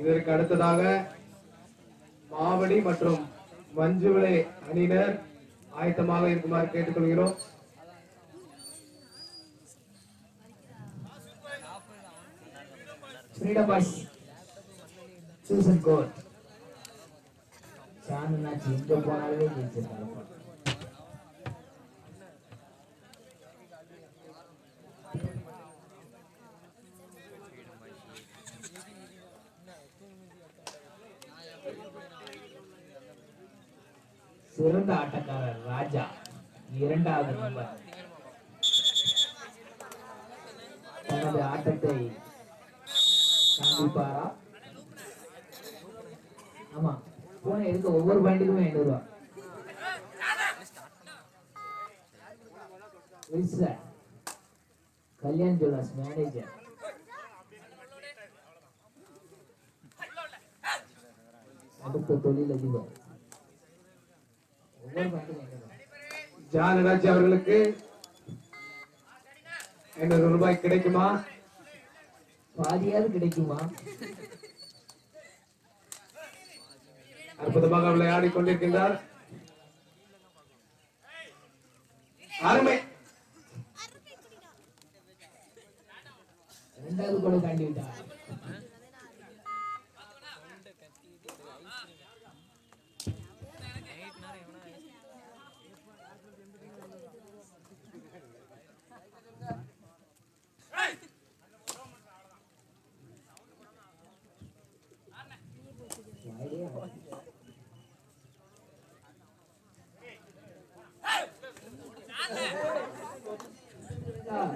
இதற்கு அடுத்ததாக மாவடி மற்றும் மஞ்சுவிளை அணியினர் ஆயத்தமாக இருக்குமாறு கேட்டுக்கொள்கிறோம் Freedom boys. Choose சாந்தனாச்சு இங்க போனாலே ஜெயிச்சிருக்காங்க சிறந்த ஆட்டக்காரர் ராஜா இரண்டாவது நம்பர் தனது ஆட்டத்தை காண்பிப்பாரா ஆமா. போன எடுக்க ஒவ்வொரு பாயிண்ட்டுக்குமே ஐநூறு ரூபா. வில்ச கல்யாண் ஜுவல்லர்ஸ் மேனேஜர் அடுத்த தொழில் அதிபர். ஒவ்வொரு பாயிண்ட்டுக்கும் ஐநூறு ரூபா. ஜானராஜ் அவர்களுக்கு ஐநூறு ரூபாய் கிடைக்குமா? பாதியாவது கிடைக்குமா? அற்புதமாக விளையாடி கொண்டிருக்கின்றார். அருமை.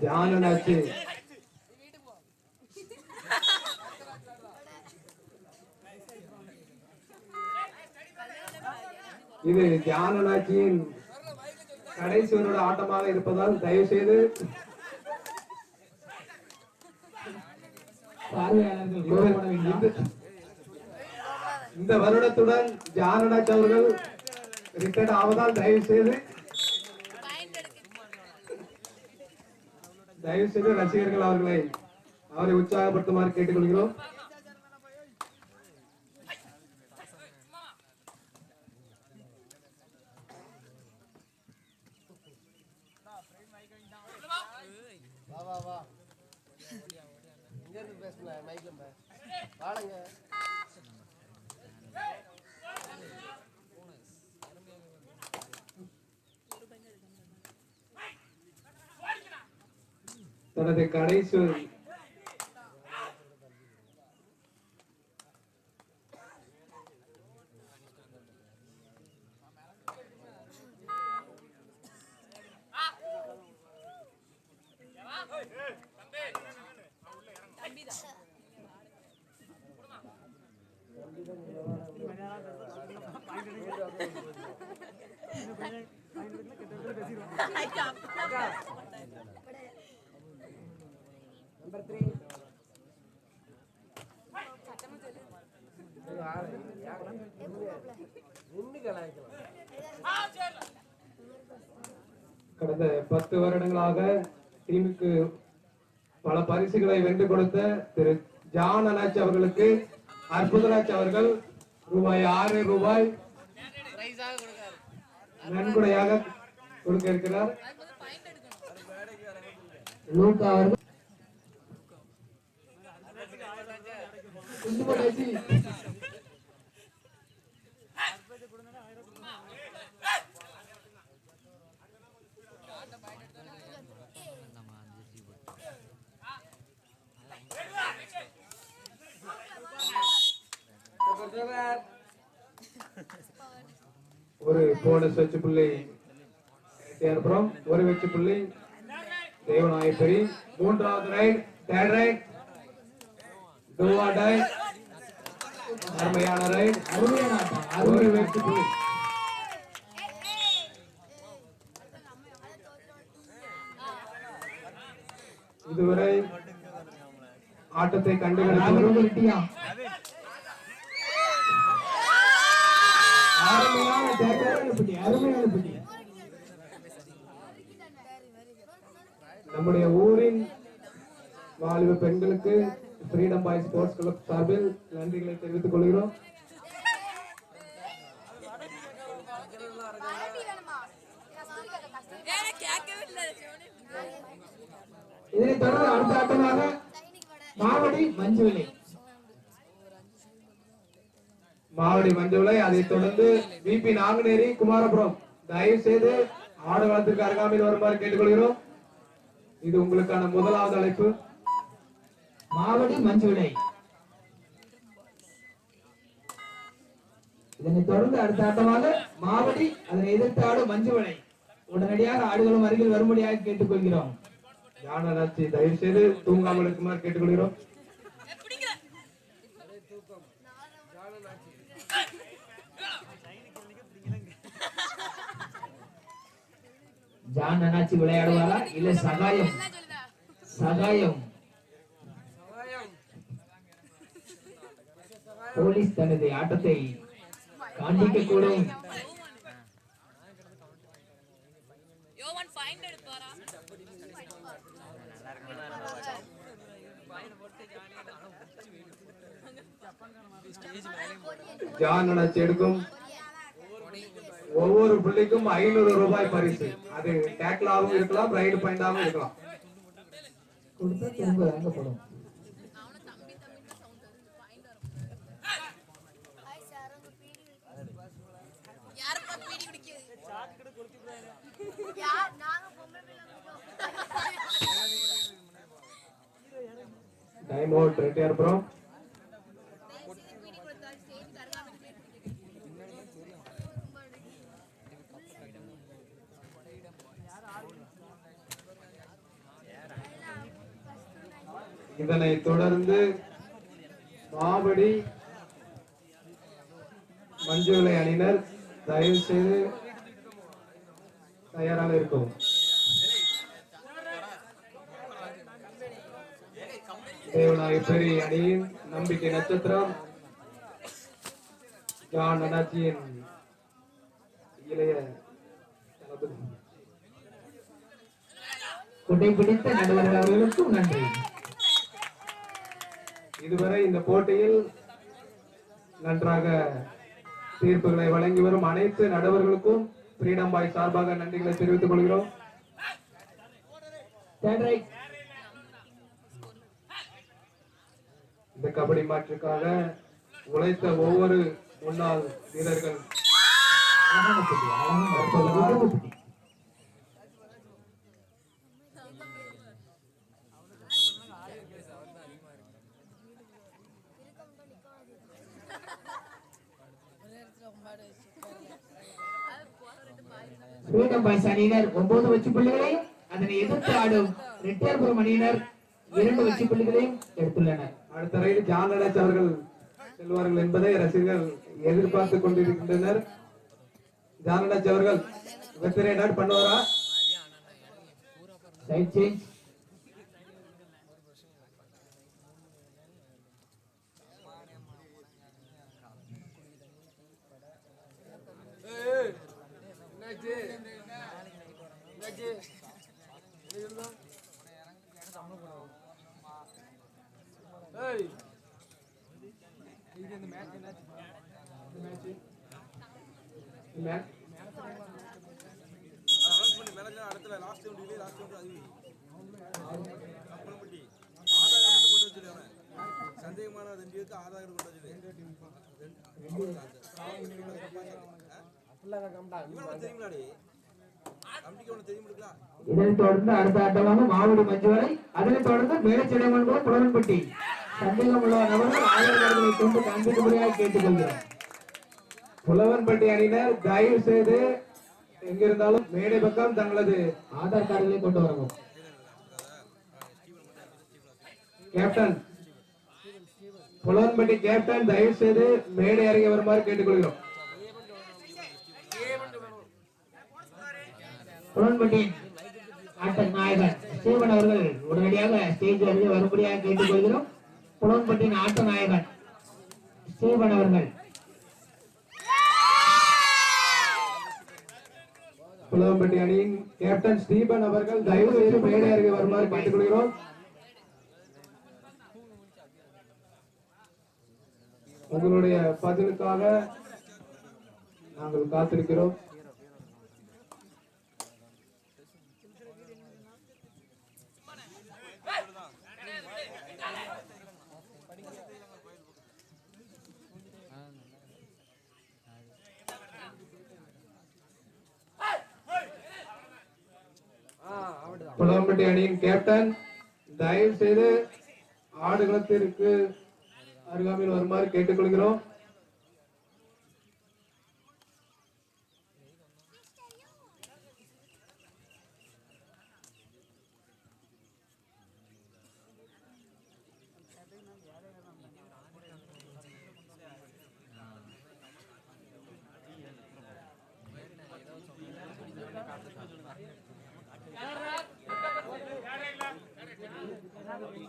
ஜானராஜ் இது ஜானராஜியின் கடைசி கடைசியனோட ஆட்டமாக இருப்பதால் தயவு செய்து இந்த- வருடத்துடன் ஜானராஜ் அவர்கள் ரிட்டையர்ட் ஆவதால் தயவு செய்து தயவு செய்து ரசிகர்கள் அவர்களை அவரை உற்சாகப்படுத்துமாறு கேட்டுக்கொள்கிறோம். வா வா வா இங்க இருந்து பேசுன மைக்ல பே வாடுங்க தனது கடைசி நம்பர் த்ரீ கடந்த பத்து வருடங்களாக டீமுக்கு பல பரிசுகளை வென்று கொடுத்த திரு ஜான் அனாச் அவர்களுக்கு அற்புதராஜ் அவர்கள் ரூபாய் ஆறு ரூபாய் நன்கொடையாக கொடுக்க இருக்கிறார். லூக்கா அவர்கள் ஒரு போனஸ் வச்சு புள்ளி ஏற்புறம் ஒரு வச்சு புள்ளி தேவநாயகரி மூன்றாவது ரைட் தேர்ட் ரைட் டூவா டை அருமையான ரைட் அருமையான ஆட்டம் ஒரு அருமையான வெற்றி புள்ளி இதுவரை ஆட்டத்தை கண்டுபிடித்து ராகுல் ரெட்டியா அருமையான tackle. அருமையான பிடி அருமையான பிடி. நம்முடைய ஊரின் வாலிப பெண்களுக்கு ஃப்ரீடம் பாய் ஸ்போர்ட்ஸ் கிளப் சார்பில் நன்றிகளை தெரிவித்துக் கொள்கிறோம். இதனைத் தொடர்ந்து அடுத்த ஆட்டமாக மாவடி மஞ்சுவிலை. மாவடி மஞ்சுவிலை அதைத் தொடர்ந்து விபி நாங்குநேரி குமாரபுரம். தயவு செய்து ஆடு ஆடுகளத்திற்கு அருகாமையில் வருமாறு கேட்டுக்கொள்கிறோம். இது உங்களுக்கான முதலாவது அழைப்பு. மாவடி மஞ்சுவிலை இதனைத் தொடர்ந்து அடுத்த ஆட்டமாக மாவடி அதனை எதிர்த்து ஆடும் மஞ்சுவிலை உடனடியாக ஆடுகளும் அருகில் வரும்படியாக கேட்டுக்கொள்கிறோம். ஞானராட்சி தயவு செய்து தூங்காமல் இருக்குமாறு கேட்டுக்கொள்கிறோம். ஜான் அண்ணாச்சி விளையாடுவாரா? இல்ல சகாயம்? சகாயம். போலீஸ் தனது ஆட்டத்தை காண்பிக்க கூடும் யோவன் எடுக்கும். ஒவ்வொரு புள்ளிக்கும் ஐநூறு ரூபாய் பரிசு. அது டேக்லாவும் இருக்கலாம் ரைடு பாயிண்டாவும் இருக்கலாம். கொடுத்தா திரும்ப வாங்கப்படும். டைம் அவுட் ரெட்டியா ப்ரோ இதனை தொடர்ந்து மாவடி மஞ்சுளை அணியினர். தயவு செய்து தயாராக இருக்கவும் பெரிய அணியின் நம்பிக்கை நட்சத்திரம் ஜான் அண்ணாச்சியின் இளைய தளபதி. குடை பிடித்த நடுவர்கள் அவர்களுக்கும் நன்றி. இதுவரை இந்த போட்டியில் நன்றாக தீர்ப்புகளை வழங்கி வரும் அனைத்து நடுவர்களுக்கும் ஃப்ரீடம் பாய் சார்பாக நன்றிகளை தெரிவித்துக் கொள்கிறோம். இந்த கபடி மாற்றுக்காக உழைத்த ஒவ்வொரு முன்னாள் வீரர்கள். பாய்ஸ் அணியினர் ஒன்பது வெற்றி புள்ளிகளையும் அதனை எதிர்த்து ஆடும் ரெட்டியார்புரம் அணியினர் இரண்டு வெற்றி புள்ளிகளையும் எடுத்துள்ளனர். அடுத்த ரைடு ஜான் அனஸ் அவர்கள் செல்வார்கள் என்பதை ரசிகர்கள் எதிர்பார்த்து கொண்டிருக்கின்றனர். ஜான் அனஸ் அவர்கள் வெற்றி பண்ணுவாரா? சைட் சேஞ்ச் ரெண்டு பேருக்கு ஆதார் கார்டு கொண்டு தெரியுங்களாடி தெரியுமில்ல இதனைத் தொடர்ந்து அடுத்த ஆட்டமாக மாவடி மஞ்சுவரை அதனைத் தொடர்ந்து மேலச்சிடைமன்றம் புலவன்பட்டி சந்தேகம் உள்ள நபர்கள் கொண்டு காண்பிக்கும்படியாக கேட்டுக்கொள்கிறோம் புலவன்பட்டி அணியினர் தயவு செய்து எங்கிருந்தாலும் மேடை பக்கம் தங்களது ஆதார் கார்டுகளை கொண்டு வரவும் கேப்டன் புலவன்பட்டி கேப்டன் தயவு செய்து மேடை இறங்கி வருமாறு கேட்டுக்கொள்கிறோம். புலவன்பட்டியின் ஆட்ட நாயகன் ஸ்டீவன் அவர்கள் உடனடியாக ஸ்டேஜ் அருகே வரும்படியாக கேட்டுக்கொள்கிறோம். புலவன்பட்டியின் ஆட்ட நாயகன் ஸ்டீவன் அவர்கள். புலவன்பட்டி அணியின் கேப்டன் ஸ்டீபன் அவர்கள் தயவு செய்து மேடை அருகே வருமாறு கேட்டுக்கொள்கிறோம். உங்களுடைய பதிலுக்காக நாங்கள் காத்திருக்கிறோம். புலம்பட்டி அணியின் கேப்டன் தயவு செய்து ஆடுகளத்திற்கு அருகாமையில் வருமாறு கேட்டுக்கொள்கிறோம். அருமையான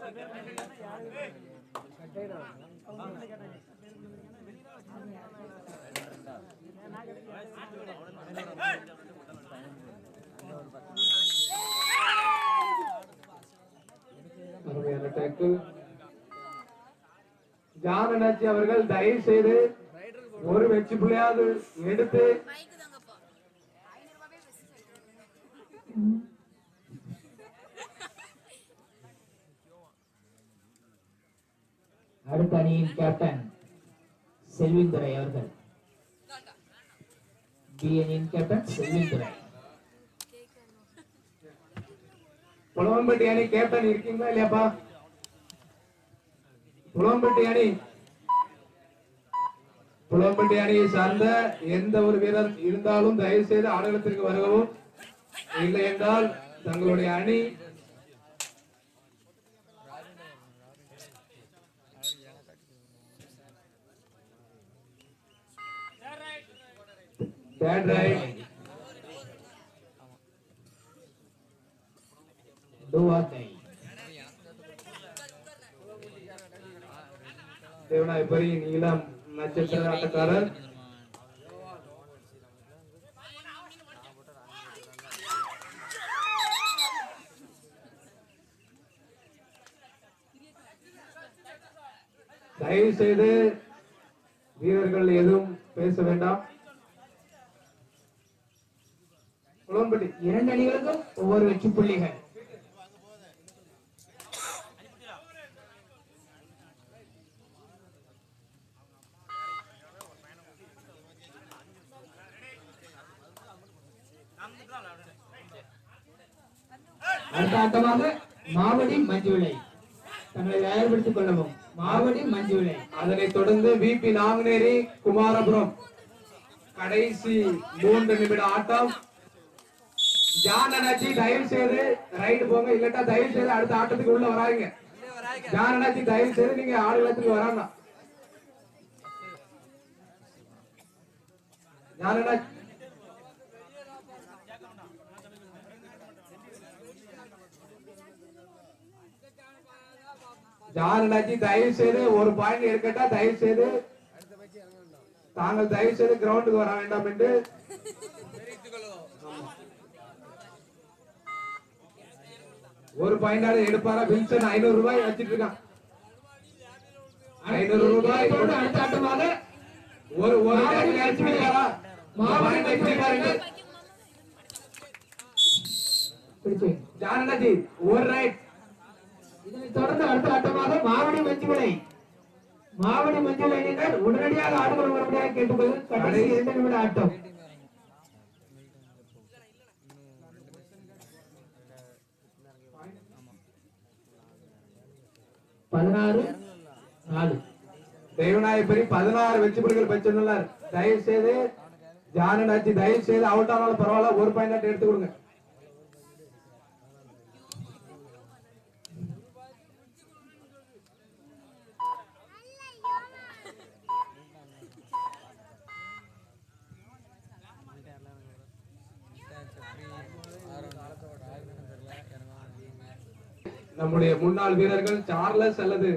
அவர்கள் தயவு செய்து ஒரு வெற்றி புள்ளியாவது எடுத்து அடுத்த அணியின் கேப்டன் செல்விந்துரை அவர்கள். பி அணியின் கேப்டன் செல்விந்துரை. புலவம்பட்டி அணி கேப்டன் இருக்கீங்களா இல்லையாப்பா? புலவம்பட்டி அணி. புலவன்பட்டி அணியை சார்ந்த எந்த ஒரு வீரர் இருந்தாலும் தயவு செய்து ஆடுகளத்திற்கு வரவும் இல்லை என்றால் தங்களுடைய அணி third raid do or die தேவனாயபரி நீலம் நட்சத்திர ஆட்டக்காரர். தயவு செய்து வீரர்கள் எதுவும் பேச வேண்டாம் புலம்பட்டி இரண்டு அணிகளுக்கும் ஒவ்வொரு வெற்றி புள்ளிகள். அடுத்த ஆட்டமாக மாவடி மஞ்சுவிளை. தங்களை தயார்படுத்திக் கொள்ளவும். மாவடி மஞ்சுவிளை. அதனைத் தொடர்ந்து விபி நாங்குநேரி குமாரபுரம். கடைசி மூன்று நிமிட ஆட்டம். ஜானனாச்சி அண்ணாச்சி தயவு செய்து ரைடு போங்க. இல்லட்டா தயவு செய்து அடுத்த ஆட்டத்துக்கு உள்ள வராங்க ஜான் அண்ணாச்சி தயவு செய்து நீங்க ஆடுகளத்துக்கு வராங்க ஜானனாச்சி ஜானனாச்சி தயவு செய்து ஒரு பாயிண்ட் இருக்கட்டா தயவு செய்து தாங்கள் தயவு செய்து கிரவுண்டுக்கு வர வேண்டாம் என்று ஒரு பாயிண்டாவது எடுப்பாரா? வில்சன் ஐநூறு ரூபாய் வச்சிட்டு இருக்கான் ஐநூறு ரூபாய் இதோடு அடுத்த ஆட்டமாக ஒரு ஒரு tackle ஒரு ரைட் இதனைத் தொடர்ந்து அடுத்த ஆட்டமாக மாவடி மஞ்சுவிளை. மாவடி மஞ்சுவிளை உடனடியாக ஆடுகள் உடனடியாக கேட்டுக்கொள்வது கடைசி இரண்டு நிமிட ஆட்டம். பதினாறு நாலு. தெய்வநாயகரி பதினாறு வெற்றி புள்ளிகள் பெற்றுள்ளார் தயவு செய்து ஜான் அண்ணாச்சி தயவு செய்து அவுட் ஆனாலும் பரவாயில்ல ஒரு பாயிண்ட் எடுத்து கொடுங்க. நம்முடைய முன்னாள் வீரர்கள் சார்லஸ் அல்லது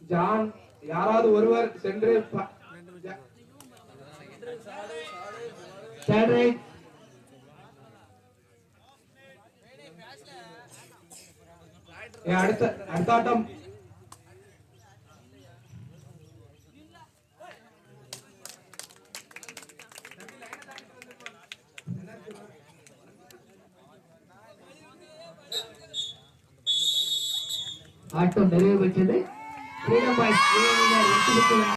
ஜான் யாராவது ஒருவர் சென்று அடுத்த அடுத்த ஆட்டம். ஆட்டம் நிறைவு பெற்றது